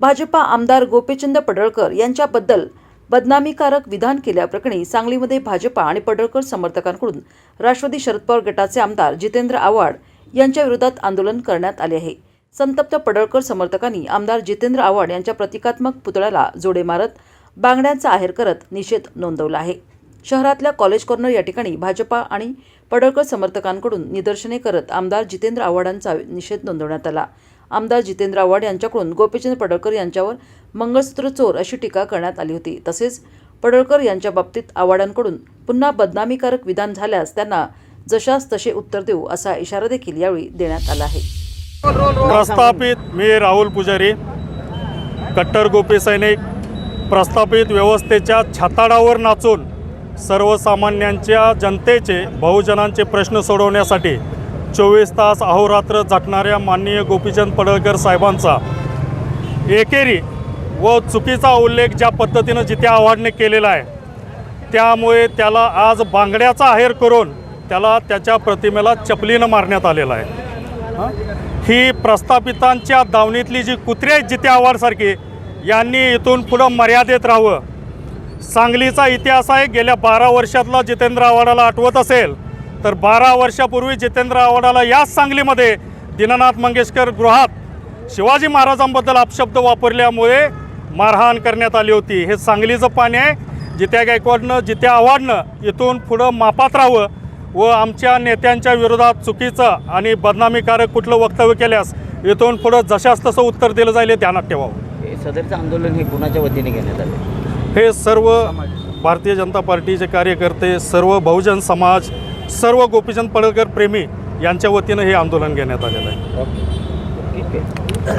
भाजपा आमदार गोपीचंद पडळकर यांच्याबद्दल बदनामीकारक विधान केल्याप्रकरणी सांगलीमध्ये भाजपा आणि पडळकर समर्थकांकडून राष्ट्रवादी शरद पवार गटाचे आमदार जितेंद्र आव्हाड यांच्या विरोधात आंदोलन करण्यात आले आहे. संतप्त पडळकर समर्थकांनी आमदार जितेंद्र आव्हाड यांच्या प्रतिकात्मक पुतळ्याला जोडे मारत बांगड्यांचा आहेर करत निषेध नोंदवला आहे. शहरातल्या कॉलेज कॉर्नर या ठिकाणी भाजपा आणि पडळकर समर्थकांकडून निदर्शने करत आमदार जितेंद्र आव्हाडांचा निषेध नोंदवण्यात आला. आमदार जितेंद्र आव्हाड यांच्याकडून गोपीचंद पडळकर यांच्यावर मंगळसूत्र चोर अशी टीका करण्यात आली होती. तसेच पडळकर यांच्या बाबतीत आव्हाडांकडून पुन्हा बदनामीकारक विधान झाल्यास त्यांना जशास तसे उत्तर देऊ असा इशारा देखील यावेळी देण्यात आला आहे. प्रस्थापित मी राहुल पुजारी कट्टर गोपी सैनिक प्रस्थापित व्यवस्थेच्या छाताडावर नाचून सर्वसामान्यांच्या जनतेचे बहुजनांचे प्रश्न सोडवण्यासाठी चोवीस तास अहोरात्र झटणाऱ्या माननीय गोपीचंद पडळकर साहेबांचा. एकेरी व चुकीचा उल्लेख ज्या पद्धतीनं जिथे आव्हाडने केलेला आहे त्यामुळे त्याला आज बांगड्याचा आहेर करून त्याला त्याच्या प्रतिमेला चपलीनं मारण्यात आलेला आहे. ही? प्रस्थापितांच्या दावणीतली जी कुत्रे आहेत जिथे आव्हाडसारखी यांनी इथून पुढं मर्यादेत राहावं. सांगलीचा इतिहास आहे गेल्या बारा वर्षातला जितेंद्र आव्हाडाला आठवत असेल तर बारा वर्षापूर्वी जितेंद्र आव्हाडाला याच सांगलीमध्ये दीनानाथ मंगेशकर गृहात शिवाजी महाराजांबद्दल अपशब्द वापरल्यामुळे मारहाण करण्यात आली होती. हे सांगलीचं पाणी आहे. जित्या गायकवाडनं जित्या आव्हाडनं इथून पुढं मापात राहावं व आमच्या नेत्यांच्या विरोधात चुकीचं आणि बदनामीकारक कुठलं वक्तव्य केल्यास इथून पुढं जशास तसं उत्तर दिलं जाईल हे ध्यानात ठेवावं. हे सदरचं आंदोलन हे कुणाच्या वतीने घेण्यात आलं? हे सर्व भारतीय जनता पार्टीचे कार्यकर्ते सर्व बहुजन समाज सर्व गोपीचंद पडळकर प्रेमी यांच्या वतीनं हे आंदोलन घेण्यात आलेलं आहे. ओके.